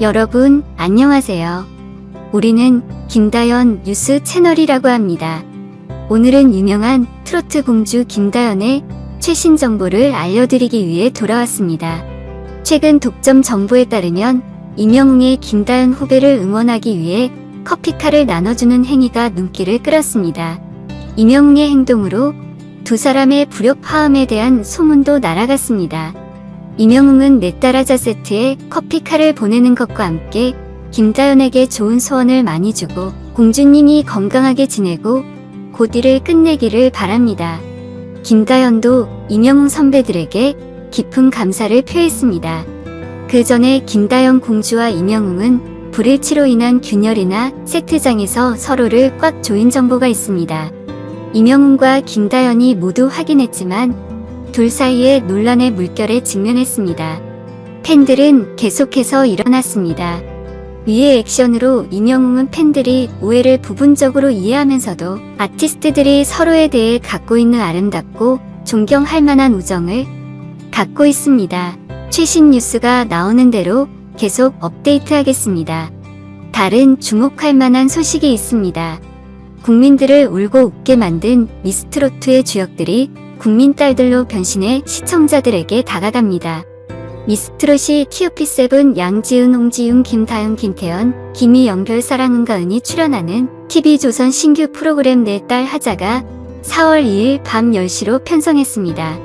여러분, 안녕하세요. 우리는 김다연 뉴스 채널이라고 합니다. 오늘은 유명한 트로트 공주 김다연의 최신 정보를 알려드리기 위해 돌아왔습니다. 최근 독점 정보에 따르면 임영웅의 김다연 후배를 응원하기 위해 커피카를 나눠주는 행위가 눈길을 끌었습니다. 임영웅의 행동으로 두 사람의 불협 화음에 대한 소문도 날아갔습니다. 임영웅은 내 딸아자 세트에 커피카를 보내는 것과 함께 김다연에게 좋은 소원을 많이 주고 공주님이 건강하게 지내고 곧 일을 끝내기를 바랍니다. 김다연도 임영웅 선배들에게 깊은 감사를 표했습니다. 그 전에 김다연 공주와 임영웅은 불일치로 인한 균열이나 세트장에서 서로를 꽉 조인 정보가 있습니다. 임영웅과 김다연이 모두 확인했지만 둘 사이의 논란의 물결에 직면했습니다. 팬들은 계속해서 일어났습니다. 위의 액션으로 임영웅은 팬들이 오해를 부분적으로 이해하면서도 아티스트들이 서로에 대해 갖고 있는 아름답고 존경할 만한 우정을 갖고 있습니다. 최신 뉴스가 나오는 대로 계속 업데이트하겠습니다. 다른 주목할 만한 소식이 있습니다. 국민들을 울고 웃게 만든 미스트로트의 주역들이 국민 딸들로 변신해 시청자들에게 다가갑니다. 미스트롯이 TOP7 양지은, 홍지윤, 김다영, 김태연, 김희영, 별사랑, 은가은이 출연하는 TV조선 신규 프로그램 내 딸 하자가 4월 2일 밤 10시로 편성했습니다.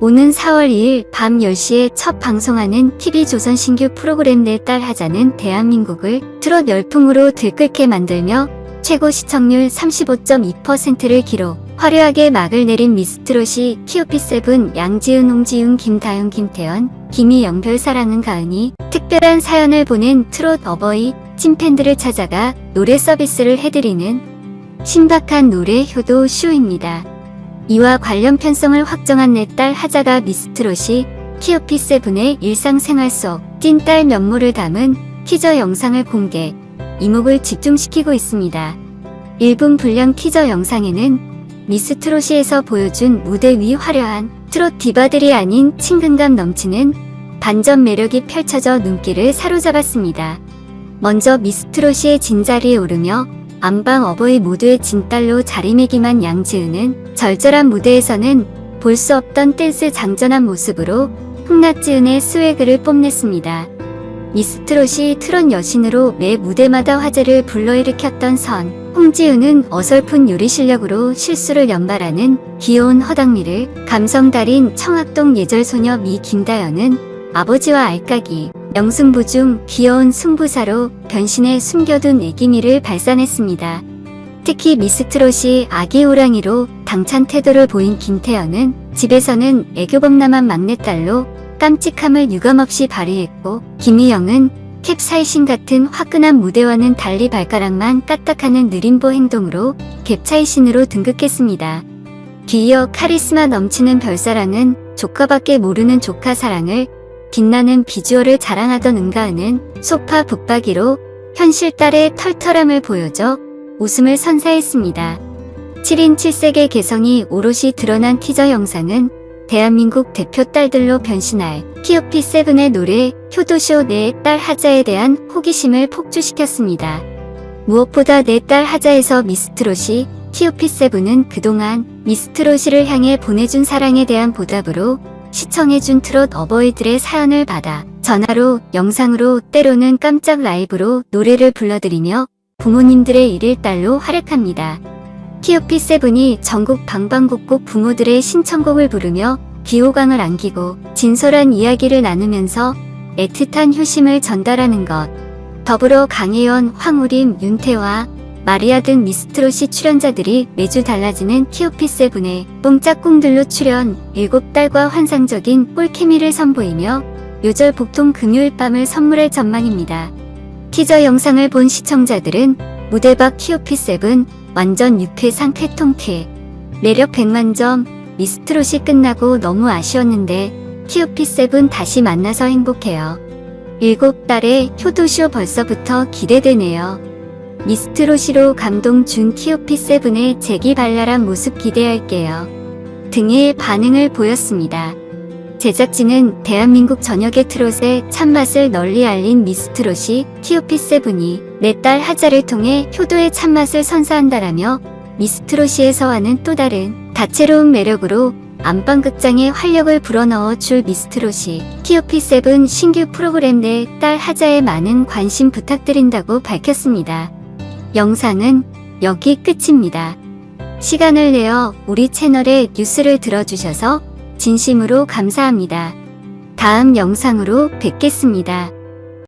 오는 4월 2일 밤 10시에 첫 방송하는 TV조선 신규 프로그램 내 딸 하자는 대한민국을 트롯 열풍으로 들끓게 만들며 최고 시청률 35.2%를 기록. 화려하게 막을 내린 미스트롯이 TOP7 양지은, 홍지윤, 김다영, 김태연, 김희영, 별사랑은 가은이 특별한 사연을 보낸 트롯 어버이 찐팬들을 찾아가 노래 서비스를 해드리는 신박한 노래 효도 쇼입니다. 이와 관련 편성을 확정한 내 딸 하자가 미스트롯이 TOP7의 일상생활 속 찐딸 면모를 담은 티저 영상을 공개, 이목을 집중시키고 있습니다. 1분 분량 티저 영상에는 미스트롯이에서 보여준 무대 위 화려한 트롯 디바들이 아닌 친근감 넘치는 반전 매력이 펼쳐져 눈길을 사로잡았습니다. 먼저 미스트롯이의 진자리에 오르며 안방 어버이 모두의 진딸로 자리매김한 양지은은 절절한 무대에서는 볼 수 없던 댄스 장전한 모습으로 흥나지은의 스웨그를 뽐냈습니다. 미스트롯이 트롯 여신으로 매 무대마다 화제를 불러일으켰던 선, 홍지은은 어설픈 요리 실력으로 실수를 연발하는 귀여운 허당미를 감성 달인 청학동 예절소녀 미 김다연은 아버지와 알까기, 명승부 중 귀여운 승부사로 변신해 숨겨둔 애기미를 발산했습니다. 특히 미스트롯이 아기 호랑이로 당찬 태도를 보인 김태연은 집에서는 애교범남한 막내딸로 깜찍함을 유감없이 발휘했고 김희영은 캡사이신 같은 화끈한 무대와는 달리 발가락만 까딱하는 느림보 행동으로 캡차이신으로 등극했습니다. 뒤이어 카리스마 넘치는 별사랑은 조카밖에 모르는 조카 사랑을 빛나는 비주얼을 자랑하던 은가은은 소파 붙박이로 현실 딸의 털털함을 보여줘 웃음을 선사했습니다. 7인 7색의 개성이 오롯이 드러난 티저 영상은 대한민국 대표 딸들로 변신할 TOP7의 노래 효도쇼 내 딸 하자에 대한 호기심을 폭주시켰습니다. 무엇보다 내 딸 하자에서 미스트롯이 TOP7은 그동안 미스트롯이를 향해 보내준 사랑에 대한 보답으로 시청해준 트롯 어버이들의 사연을 받아 전화로, 영상으로, 때로는 깜짝 라이브로 노래를 불러드리며 부모님들의 일일 딸로 활약합니다. TOP7이 전국 방방곡곡 부모들의 신청곡을 부르며 기호강을 안기고 진솔한 이야기를 나누면서 애틋한 효심을 전달하는 것. 더불어 강혜연, 황우림, 윤태화, 마리아 등 미스트롯이 출연자들이 매주 달라지는 TOP7의 뽕짝꿍들로 출연 7달과 환상적인 꿀케미를 선보이며 요절 복통 금요일 밤을 선물할 전망입니다. 티저 영상을 본 시청자들은 무대 밖 TOP7 완전 유쾌상 쾌통쾌 매력 100만 점 미스트롯이 끝나고 너무 아쉬웠는데 TOP7 다시 만나서 행복해요. 일곱 달의 효도쇼 벌써부터 기대되네요. 미스트롯이로 감동 준 TOP7의 재기발랄한 모습 기대할게요. 등의 반응을 보였습니다. 제작진은 대한민국 전역의 트롯의 참맛을 널리 알린 미스 트롯이 TOP7이 내 딸 하자를 통해 효도의 참맛을 선사한다라며 미스 트롯이에서와는 또 다른 다채로운 매력으로 안방극장에 활력을 불어넣어 줄 미스 트롯이 TOP7 신규 프로그램 내 딸 하자에 많은 관심 부탁드린다고 밝혔습니다. 영상은 여기 끝입니다. 시간을 내어 우리 채널의 뉴스를 들어주셔서 진심으로 감사합니다. 다음 영상으로 뵙겠습니다.